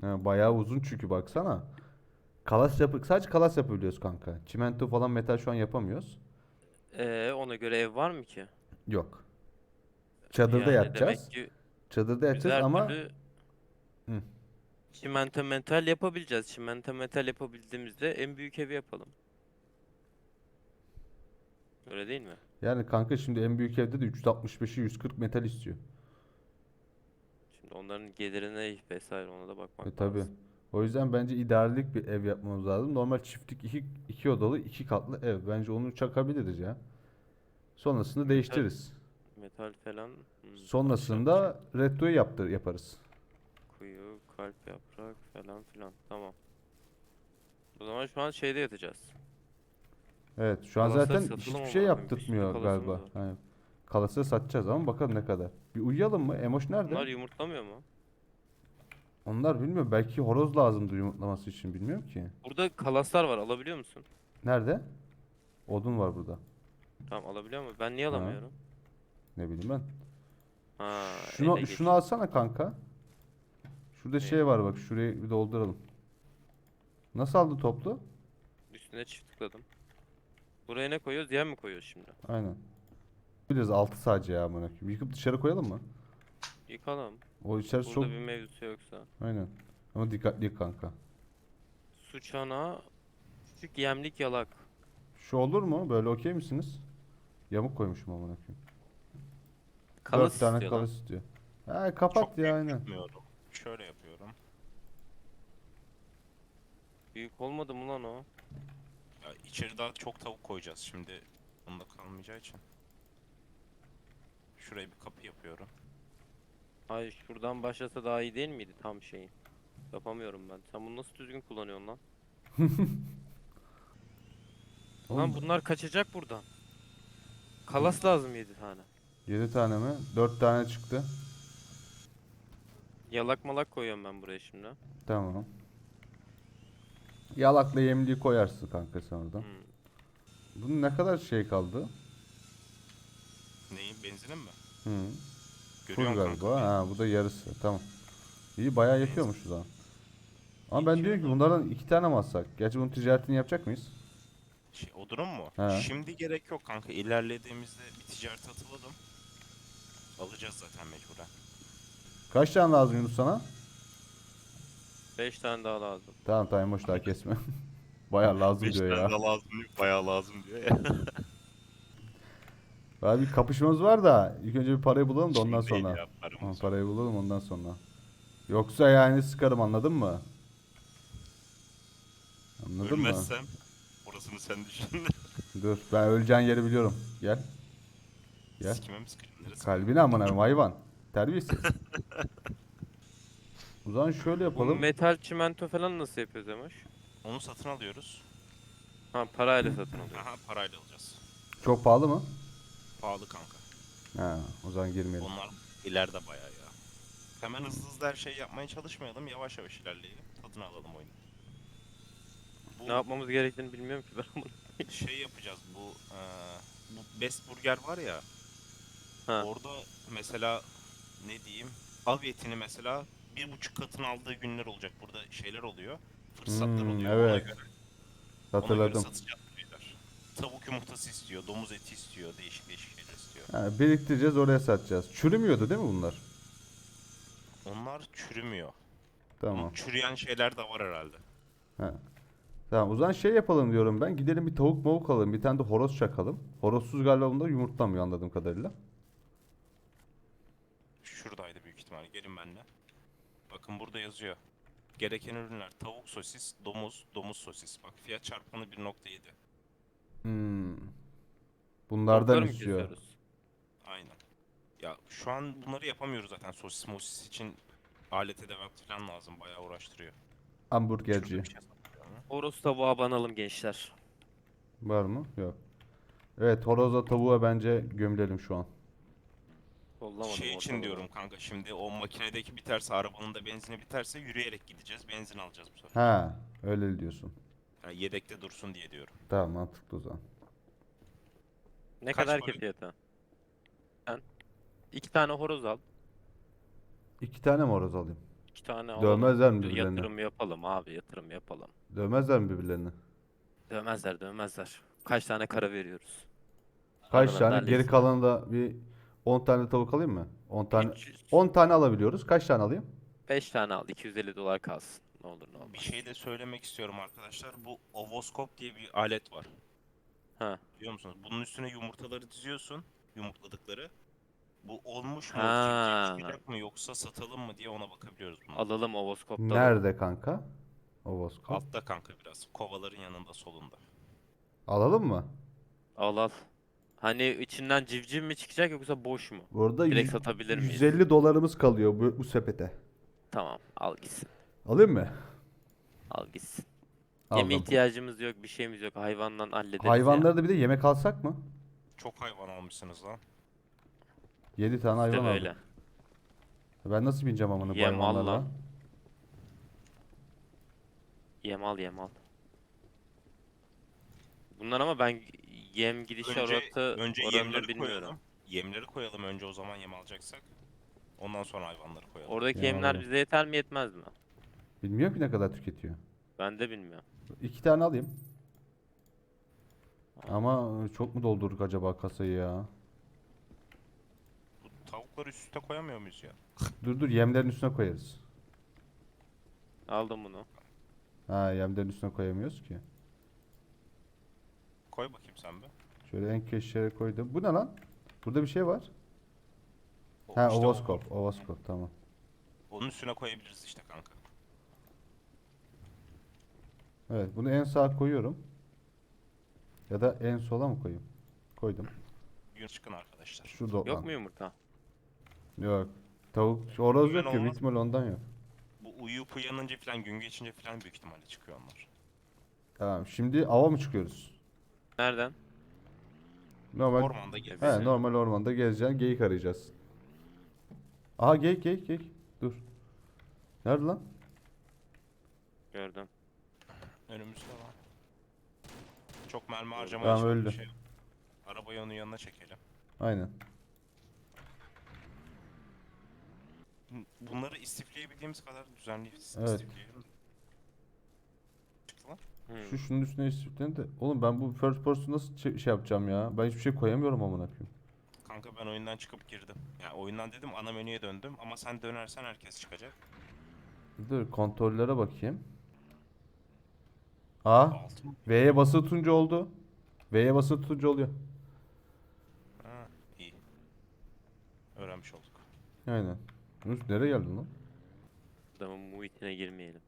Ha, bayağı uzun çünkü baksana. Kalas yapı sadece kalas yapabiliyoruz kanka. Çimento falan metal şu an yapamıyoruz. Ee, ona göre ev var mı ki? Yok. Çadırda Yani yatacağız. Demek ki Çadırda biz yatacağız her ama türlü Hı. çimento metal yapabileceğiz. Çimento metal yapabildiğimizde en büyük evi yapalım. Öyle değil mi? yani kanka şimdi en büyük evde de 365'i 140 metal istiyor. Şimdi onların gelirine vesaire ona da bakmak E tabi. lazım. O yüzden bence ideallik bir ev yapmamız lazım. Normal çiftlik iki, iki odalı iki katlı ev. Bence onu çakabiliriz ya. Sonrasında değiştiririz. Metal falan. hmm, Sonrasında retroyu yaptır yaparız. Kuyu, kalp yaprak falan filan. Tamam. O zaman şu an şeyde yatacağız. Evet şu an Kalasları zaten hiçbir şey abi, bir sürü yaptırtmıyor kalasımız galiba. var. Hani kalası satacağız ama bakalım ne kadar. Bir uyuyalım mı? Emoş nerede? Bunlar yumurtlamıyor mu? Onlar bilmiyorum. Belki horoz lazımdı yumurtlaması için bilmiyorum ki. Burada kalaslar var alabiliyor musun? Nerede? Odun var burada. Tamam alabiliyor mu? Ben niye Ha. alamıyorum? Ne bileyim ben. Ha, Şunu ele şunu alsana kanka. Şurada şey var bak. Şurayı bir dolduralım. Nasıl aldı toplu? Üstüne çift tıkladım. Buraya ne koyuyoruz? Yem mi koyuyoruz şimdi? Aynen. Biraz altı sadece ya amına koyayım. Yıkıp dışarı koyalım mı? Yıkalım. O içerisi Burada çok bir mevzusu yoksa. aynen. Ama dikkatli yık kanka. Su çanağı, küçük yemlik yalak. Şu olur mu? Böyle okey misiniz? Yamuk koymuşum amına koyayım. Kalas Dört tane istiyor lan. kalas istiyor. Ha kapat Çok ya büyük aynen. yapmıyorum. Şöyle yapıyorum. Büyük olmadı mı lan o? Ya içeri daha çok tavuk koyacağız şimdi. Bunda kalmayacağı için. Şuraya bir kapı yapıyorum. Ay şuradan başlasa daha iyi değil miydi tam şeyin? Yapamıyorum ben. Sen bunu nasıl düzgün kullanıyorsun lan? Lan Oğlum, bunlar kaçacak buradan. Kalas lazım 7 tane. 7 tane mi? 4 tane çıktı. Yalak malak koyuyorum ben buraya şimdi. Tamam. Yalakla yemliği koyarsın kanka sen oradan. Hmm. Bunun ne kadar şey kaldı? Neyin? Benzinin mi? Hı. Full Görüyorum galiba. kanka. Ha bu da yarısı. Tamam. İyi bayağı yakıyormuş o zaman. Ama ben diyorum ki bunlardan iki tane mi alsak? Gerçi bunun ticaretini yapacak mıyız? Şey, o durum mu? He. Şimdi gerek yok kanka. İlerlediğimizde bir ticaret atılalım. Alacağız zaten mecburen. Kaç tane lazım Yunus sana? 5 tane daha lazım. Tamam tamam boş daha kesme. bayağı lazım Beş diyor tane ya. de lazım diyor. Bayağı lazım diyor ya. Daha bir kapışmamız var da ilk önce bir parayı bulalım da ondan değil sonra. ya, Ha, paramız parayı bulalım ondan sonra. Yoksa yani sıkarım anladın mı? Anladın mı? Ölmezsem orasını sen düşün. Dur ben öleceğin yeri biliyorum. Gel. Gel. Sikime mi sıkacağım? Neresi? Kalbine amına koyayım, hayvan. Terbiyesiz. O zaman şöyle Bu yapalım. metal çimento falan nasıl yapıyoruz Emoş? Onu satın alıyoruz. Ha parayla satın alıyoruz. Aha parayla alacağız. Çok pahalı mı? Pahalı kanka. Ha, o zaman girmeyelim. Onlar ileride bayağı ya. Hemen hızlı hızlı her şeyi yapmaya çalışmayalım. Yavaş yavaş ilerleyelim. Tadını alalım oyunu. Bu Ne yapmamız gerektiğini bilmiyorum ki ben bunu. şey yapacağız bu eee, bu Best Burger var ya. Ha. Orada mesela ne diyeyim? Av etini mesela bir buçuk katını aldığı günler olacak. Burada şeyler oluyor. Fırsatlar Hmm, oluyor. evet. Ona göre, ona göre Hatırladım. satacağız. Tavuk yumurtası istiyor, domuz eti istiyor, değişik değişik şeyler istiyor. Ha, biriktireceğiz oraya satacağız. Çürümüyordu değil mi bunlar? Onlar çürümüyor. Tamam. Ama çürüyen şeyler de var herhalde. Ha. Tamam o zaman şey yapalım diyorum ben. Gidelim bir tavuk mavuk alalım. Bir tane de horoz çakalım. Horozsuz galiba bunda yumurtlamıyor anladığım kadarıyla. Şuradaydı büyük ihtimalle. Gelin benimle. Bakın burada yazıyor. Gereken ürünler tavuk sosis, domuz, domuz sosis. Bak fiyat çarpanı 1.7. Hmm. Bunlardan mı istiyor. kesiyoruz? Aynen. Ya şu an bunları yapamıyoruz zaten sosis mosis için alet edevat falan lazım. Bayağı uğraştırıyor. Hamburgerci. Şurada bir şey ama. Horoz tavuğa banalım gençler. Var mı? Yok. Evet horozla tavuğa bence gömülelim şu an. Kollamadım Şey için ortalığı. diyorum kanka şimdi o makinedeki biterse arabanın da benzini biterse yürüyerek gideceğiz. Benzin alacağız bu sefer. Ha, öyle diyorsun. Yani yedekte dursun diye diyorum. Tamam mantıklı o zaman. Ne Kaç kadar ki fiyatı? Sen iki tane horoz al. İki tane mi horoz alayım? İki tane alalım. Dövmezler mi birbirlerini? Yatırım yapalım abi yatırım yapalım. Dövmezler mi birbirlerini? Dövmezler dövmezler. Kaç tane kara veriyoruz? Kaç Aralarında tane? Geri kalanı da bir 10 tane tavuk alayım mı? 10 tane 300 10 tane alabiliyoruz. Kaç tane alayım? 5 tane al 250 dolar kalsın. Ne olur ne olmaz. Bir şey de söylemek istiyorum arkadaşlar. Bu ovoskop diye bir alet var. Ha. Biliyor musunuz? Bunun üstüne yumurtaları diziyorsun. Yumurtladıkları. Bu olmuş mu? Ha. çıkacak mı yoksa satalım mı diye ona bakabiliyoruz bunu. Alalım ovoskopta. Nerede kanka? Ovoskop. Altta kanka biraz. Kovaların yanında solunda. Alalım mı? Al al. Hani içinden civciv mi çıkacak yoksa boş mu? Burada Direkt satabilir miyiz? 150 dolarımız kalıyor bu, bu sepete. Tamam al gitsin. Alayım mı? Al gitsin. Yeme Aldım. ihtiyacımız yok bir şeyimiz yok. Hayvandan hallederiz ya. Hayvanları da bir de yemek alsak mı? Çok hayvan almışsınız lan. 7 tane İşte hayvan böyle. aldım. Ben nasıl bineceğim amına bu Yem al hayvanlarla? lan. Yem al yem al. Bunlar ama ben yem gidiş Önce, oratı önce oranını yemleri bilmiyorum. koyalım. Yemleri koyalım önce o zaman yem alacaksak. Ondan sonra hayvanları koyalım. Oradaki Yem yemler alalım. bize yeter mi yetmez mi? Bilmiyorum ki ne kadar tüketiyor. Ben de bilmiyorum. İki tane alayım. Ama çok mu doldurduk acaba kasayı ya? Bu tavukları üst üste koyamıyor muyuz ya? Dur dur yemlerin üstüne koyarız. Aldım bunu. Ha yemlerin üstüne koyamıyoruz ki. Koy bakayım sen be. Şöyle en köşeye koydum. Bu ne lan? Burada bir şey var. O Ha işte o- ovoskop. Ovoskop tamam. Onun üstüne koyabiliriz işte kanka. Evet bunu en sağa koyuyorum. Ya da en sola mı koyayım? Koydum. Gün çıkın arkadaşlar. Şurada Yok mu yumurta? Yok. Tavuk horoz Güven yok ki. Olmaz. ondan yok. Bu uyuyup uyanınca falan gün geçince falan büyük ihtimalle çıkıyor onlar. Tamam. Şimdi ava mı çıkıyoruz? Nereden? Normal. Ormanda He, gezeceğiz. normal ormanda gezeceksin. Geyik arayacağız. Aha geyik geyik geyik. Dur. Nerede lan? Gördüm. Önümüzde var. Çok mermi harcamaya Tamam, çalışan öldü. şey. Arabayı onun yanına çekelim. Aynen. Bunları istifleyebildiğimiz kadar düzenli Evet. istifleyelim. Çıktı lan. Hmm. Şu şunun üstüne istifleyin de. Oğlum ben bu first person nasıl şey, şey yapacağım ya? Ben hiçbir şey koyamıyorum amına koyayım. Kanka ben oyundan çıkıp girdim. Yani oyundan dedim ana menüye döndüm ama sen dönersen herkes çıkacak. Dur kontrollere bakayım. Mı? V'ye basılı tutunca oldu. V'ye basılı tutunca oluyor. Ha, iyi. Öğrenmiş olduk. Aynen. Yunus nereye geldin lan? Adamın muhitine girmeyelim.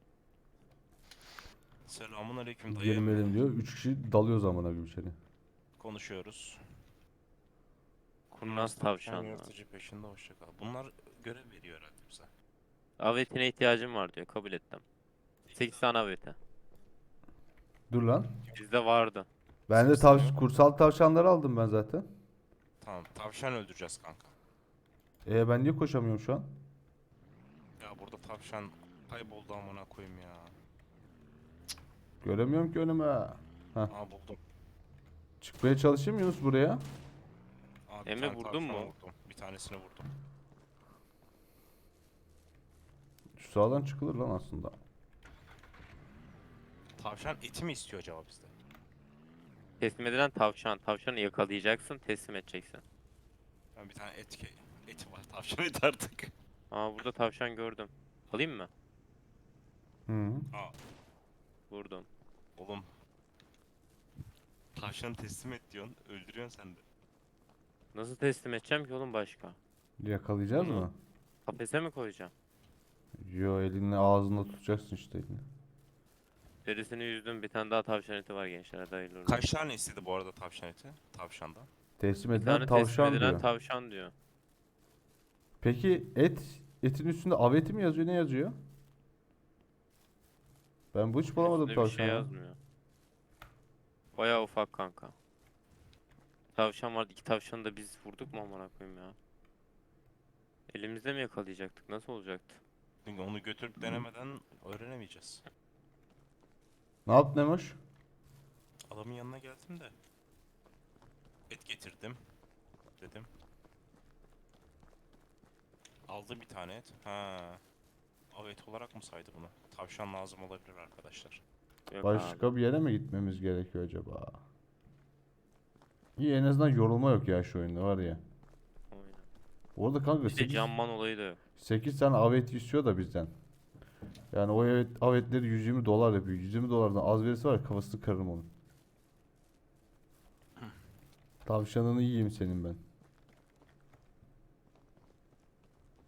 Selamun aleyküm dayı. Girmeyelim diyor. Üç kişi dalıyoruz amına koyayım içeri. Konuşuyoruz. Kurnaz tavşan. Yırtıcı peşinde hoşça kal. Bunlar görev veriyor herhalde bize. Av etine ihtiyacım var diyor. Kabul ettim. 8 tane av eti. Dur lan. Bizde vardı. Ben de Sekiz tav tane. kursal tavşanları aldım ben zaten. Tamam tavşan öldüreceğiz kanka. E ben niye koşamıyorum şu an? Ya burada tavşan kayboldu amına koyayım ya. Göremiyorum ki önüme. Aa buldum. Çıkmaya çalışayım Yunus buraya. Aa, bir Emre tane vurdun mu? Vurdum. Bir tanesini vurdum. Şu sağdan çıkılır lan aslında. Tavşan eti mi istiyor acaba bizde? Teslim edilen tavşan. Tavşanı yakalayacaksın, teslim edeceksin. Ben bir tane et ke- eti var. Tavşan et artık. Aa burada tavşan gördüm. Alayım mı? Hı -hı. Aa Vurdum. oğlum. Tavşanı teslim et diyorsun. Öldürüyorsun sen de. Nasıl teslim edeceğim ki oğlum başka? Yakalayacağız Hı. mı? Kafese mi koyacağım? Yo elini ağzında tutacaksın işte elini. Derisini yüzdüm. Bir tane daha tavşan eti var gençler. Hadi hayırlı uğurlu Kaç tane istedi bu arada tavşan eti? Tavşandan. Teslim Bir edilen tane teslim tavşan edilen diyor. tavşan diyor. Peki et etin üstünde av eti mi yazıyor ne yazıyor? Ben bu hiç bulamadım Üstünde bir şey tavşanı. yazmıyor. Bayağı ufak kanka. Tavşan vardı. iki tavşanı da biz vurduk mu amına koyayım ya? Elimizde mi yakalayacaktık? Nasıl olacaktı? Çünkü onu götürüp denemeden öğrenemeyeceğiz. Ne yaptın Emoş? Adamın yanına geldim de. Et getirdim. Dedim. Aldı bir tane et. Ha. avet olarak mı saydı bunu? Tavşan lazım olabilir arkadaşlar. Yok abi. Başka bir yere mi gitmemiz gerekiyor acaba? İyi en azından yorulma yok ya şu oyunda var ya. Aynen. Orada kanka Bir de 8, camman olayı da yok. 8 tane avet istiyor da bizden. Yani o evet, avetleri 120 dolar yapıyor. 120 dolardan az verirse var ya kafasını kırarım onun. Tavşanını yiyeyim senin ben.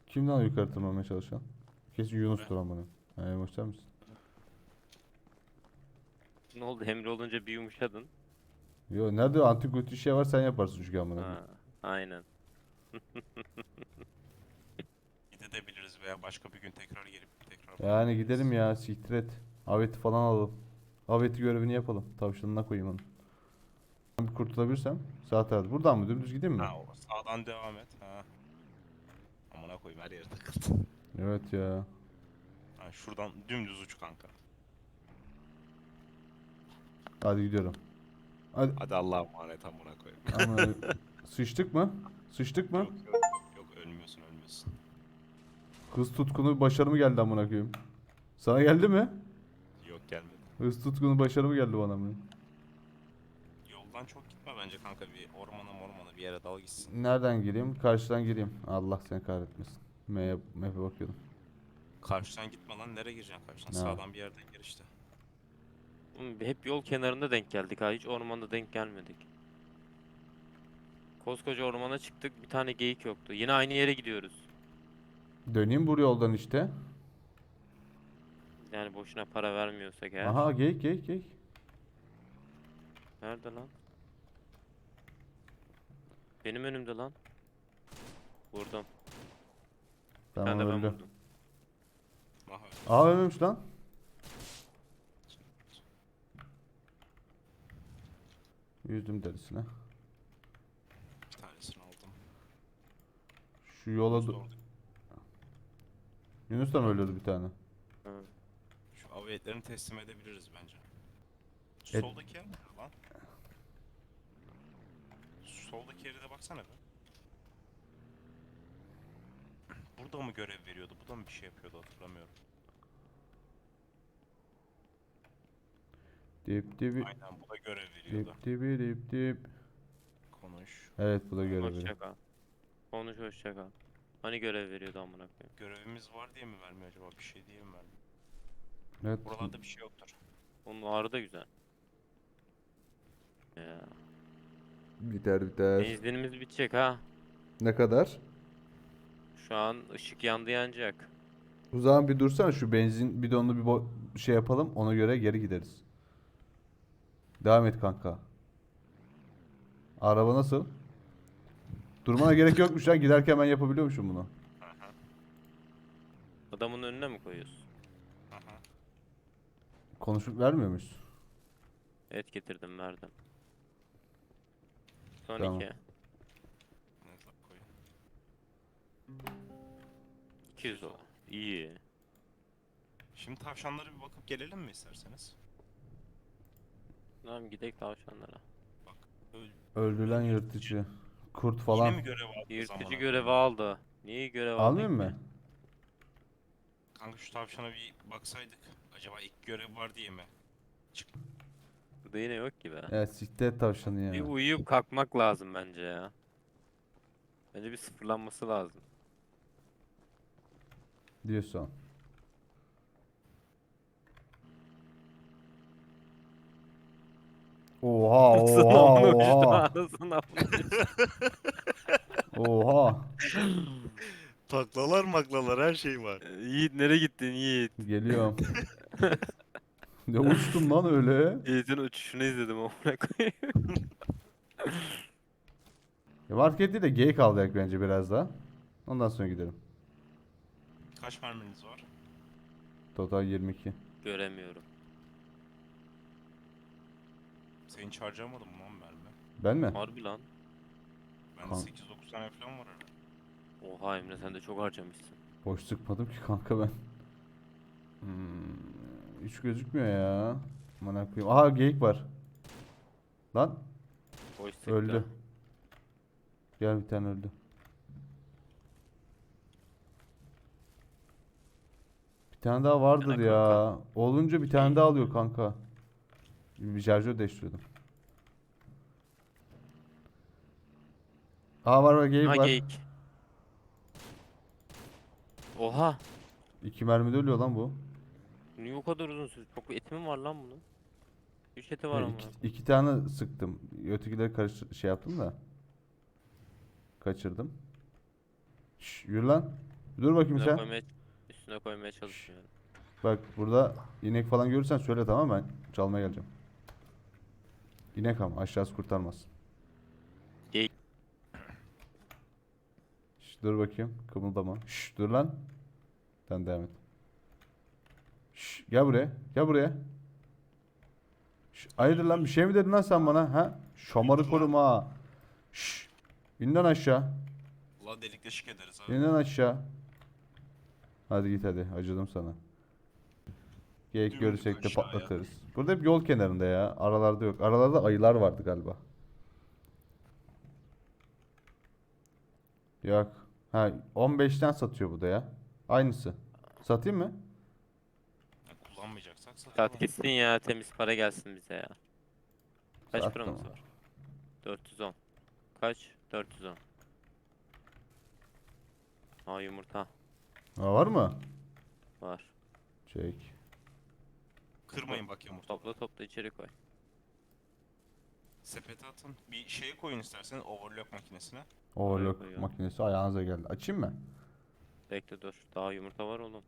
Kim lan yukarı tırmanmaya çalışan? Kesin Yunus'tur amına. Emoş sen misin? Ne oldu? Emre olunca bir yumuşadın. Yo nerede kötü şey var sen yaparsın çünkü amına. Ha, aynen. Veya başka bir gün tekrar gelip tekrar Yani gidelim ya siktir et. Aveti falan alalım. Aveti görevini yapalım. Tavşanına koyayım onu. Ben bir kurtulabilirsem sağ tarafta. Buradan mı? Dümdüz gideyim mi? Ha, sağdan devam et. Ha. Amına koyayım her yere takıldı. Evet ya. Ha, şuradan dümdüz uç kanka. Hadi gidiyorum. Hadi. Hadi Allah'a emanet amına koyayım. Ama sıçtık mı? Sıçtık mı? Yok yok. Yok ölmüyorsun ölmüyorsun. Hız tutkunu başarımı geldi amına koyayım. Sana geldi mi? Yok gelmedi. Hız tutkunu başarımı geldi bana mı? Yoldan çok gitme bence kanka bir ormana mormana bir yere dal gitsin. Nereden gireyim? Karşıdan gireyim. Allah seni kahretmesin. M'ye map'e bakıyordum. Karşıdan gitme lan nereye gireceksin karşıdan? Ne? Sağdan bir yerden gir işte. Oğlum hep yol kenarında denk geldik ha. Hiç ormanda denk gelmedik. Koskoca ormana çıktık bir tane geyik yoktu. Yine aynı yere gidiyoruz. Döneyim bu yoldan işte. Yani boşuna para vermiyorsak eğer. Aha geyik geyik geyik. Nerede lan? Benim önümde lan. Vurdum. Ben Tamam de ben öldü. vurdum. Aha. Aa ölmemiş lan. Yüzdüm derisine. Bir tanesini aldım. Şu yola... Yunus da do- orada. Yunus da mı öldürdü bir tane? Hı. Şu avetlerini teslim edebiliriz bence. Şu Et- soldaki yer nerede lan? Soldaki yere de baksana be. Burada mı görev veriyordu? Bu da mı bir şey yapıyordu hatırlamıyorum. Dip dibi Aynen bu da görev veriyordu. dip dibi dip dip. Konuş. Evet bu da görevi. Hoşça kal. Konuş hoşça kal. Hani görev veriyordu amına koyayım. Görevimiz var diye mi vermiyor acaba? Bir şey diye mi vermiyor? Evet. Buralarda bir şey yoktur. Onun ağrı da güzel. Ya. Biter biter. Benzinimiz bitecek ha. Ne kadar? Şu an ışık yandı yanacak. O zaman bir dursana şu benzin bidonunu bir bo- şey yapalım ona göre geri gideriz. Devam et kanka. Araba nasıl? Durmana gerek yokmuş lan giderken ben yapabiliyormuşum bunu. Hı hı. Adamın önüne mi koyuyorsun? Hı hı. Konuşup vermiyor muyuz? Et getirdim verdim. Son Tamam. iki. Ne lan koy. 200 dolar. İyi. Şimdi tavşanlara bir bakıp gelelim mi isterseniz? Tamam gidelim tavşanlara. Öl. Öldürülen yırtıcı. Kurt Yine falan. mi görev Yırtıcı görevi aldı. Niye görev aldı? Almayayım mı? Kanka şu tavşana bir baksaydık. Acaba ilk görev var diye mi? Burada yine yok ki be. Evet siktir tavşanı Bir uyuyup kalkmak lazım bence ya. Bence bir sıfırlanması lazım. Diyorsun. Oha oha oha. anasını. Oha. Taklalar maklalar her şey var. Yiğit nereye gittin Yiğit? Geliyorum. Ne uçtum lan öyle. Yiğit'in uçuşunu izledim amına koyayım. Ya market değil de geyik alacak bence biraz daha. Ondan sonra gidelim. Kaç merminiz var? Total 22. Göremiyorum. Seni hiç harcamadım mı lan mermi? Ben mi? Harbi lan. Bende Kan- 8-9 tane falan var herhalde. Oha Emre sen de çok harcamışsın. Boş sıkmadım ki kanka ben. Hmm, hiç gözükmüyor ya. Aman koyayım. Aha geyik var. Lan Boş sıktı. öldü. Gel bir tane öldü. tane daha vardır tane ya. Olunca bir tane daha alıyor kanka. Bir şarjör değiştiriyordum. Aa var var geyik Ha var. geyik. Oha. İki mermide ölüyor lan bu. Niye o kadar uzun sürdü? Çok eti mi var lan bunun? Üç eti var ama. iki, iki tane sıktım. Ötekileri karış şey yaptım da. Kaçırdım. Şş, yürü lan. Dur bakayım Üstüne sen. koymaya, üstüne koymaya çalışıyorum. Bak burada inek falan görürsen söyle tamam mı? ben çalmaya geleceğim. İnek ama aşağısı kurtarmaz. Geyik. Şş, dur bakayım kımıldama. Şş, dur lan. Sen devam et. Şş, gel buraya. Gel buraya. Şş, hayırdır lan bir şey mi dedin lan sen bana? Ha? Şamarı koruma. Şş, in lan aşağı. Allah delik deşik ederiz abi. İn lan aşağı. Hadi git hadi. Acıdım sana. Geyik görürsek de aşağıya. patlatırız. Burada hep yol kenarında ya. Aralarda yok. Aralarda ayılar vardı galiba. Yok. Ha 15'ten satıyor bu da ya. Aynısı. Satayım mı? Ya kullanmayacaksak Saat satalım. gitsin ya temiz para gelsin bize ya. Kaç Saat paramız tamam. var? 410. Kaç? 410. Aa yumurta Ha, var mı? var. Çek. Kırmayın bak yumurta. Topla topla içeri koy. Sepete atın. Bir şeye koyun isterseniz overlock makinesine. Overlock koyuyorum. makinesi ayağınıza geldi. Açayım mı? Bekle dur. Daha yumurta var oğlum.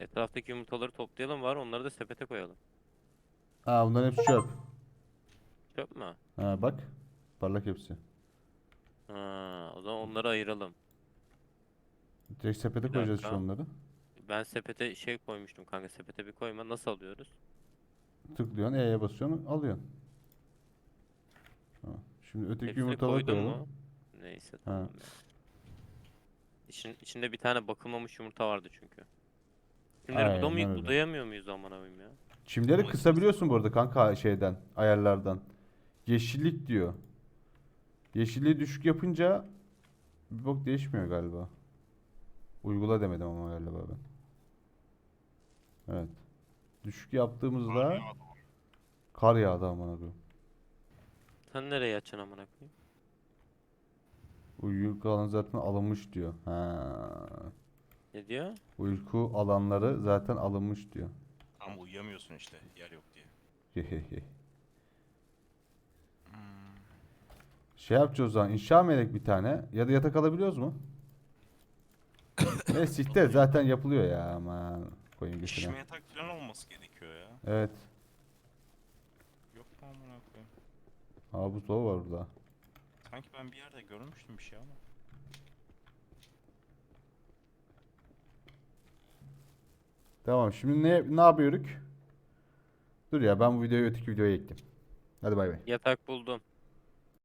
Etraftaki yumurtaları toplayalım var. Onları da sepete koyalım. Ha bunların hepsi çöp. Çöp mü? Ha bak. Parlak hepsi. Ha, o zaman onları ayıralım. Direkt sepete Bir koyacağız şu dakika. onları. Ben sepete şey koymuştum kanka. Sepete bir koyma. Nasıl alıyoruz? Tıklıyorsun, E'ye basıyorsun, alıyorsun. Ha. Şimdi öteki Hepsini yumurtaları koydun koyalım. mu? Neyse tamam ya. İçin, içinde bir tane bakılmamış yumurta vardı çünkü. Aynen budamayı öyle. budayamıyor muyuz aman abim ya? Çimleri Ama kısabiliyorsun bu arada kanka şeyden, ayarlardan. Yeşillik diyor. Yeşilliği düşük yapınca bir bok değişmiyor galiba. Uygula demedim ama galiba ben. Evet. Düşük yaptığımızda kar yağdı amına koyayım. Sen nereye yatacaksın amına koyayım? Uyku alanı zaten alınmış diyor. Ha. Ne diyor? Uyku alanları zaten alınmış diyor. Ama uyuyamıyorsun işte yer yok diye. Hmm. Şey yapacağız o zaman inşa mı edek bir tane ya da yatak alabiliyoruz mu? Ne siktir zaten yapılıyor ya aman koyayım Şişme götüne. yatak falan olması gerekiyor ya. Evet. Yok mu amına koyayım? Aa buzdolabı var burada. Sanki ben bir yerde görmüştüm bir şey ama. Tamam şimdi ne ne yapıyoruz? Dur ya ben bu videoyu öteki videoya ekledim. Hadi bay bay. Yatak buldum.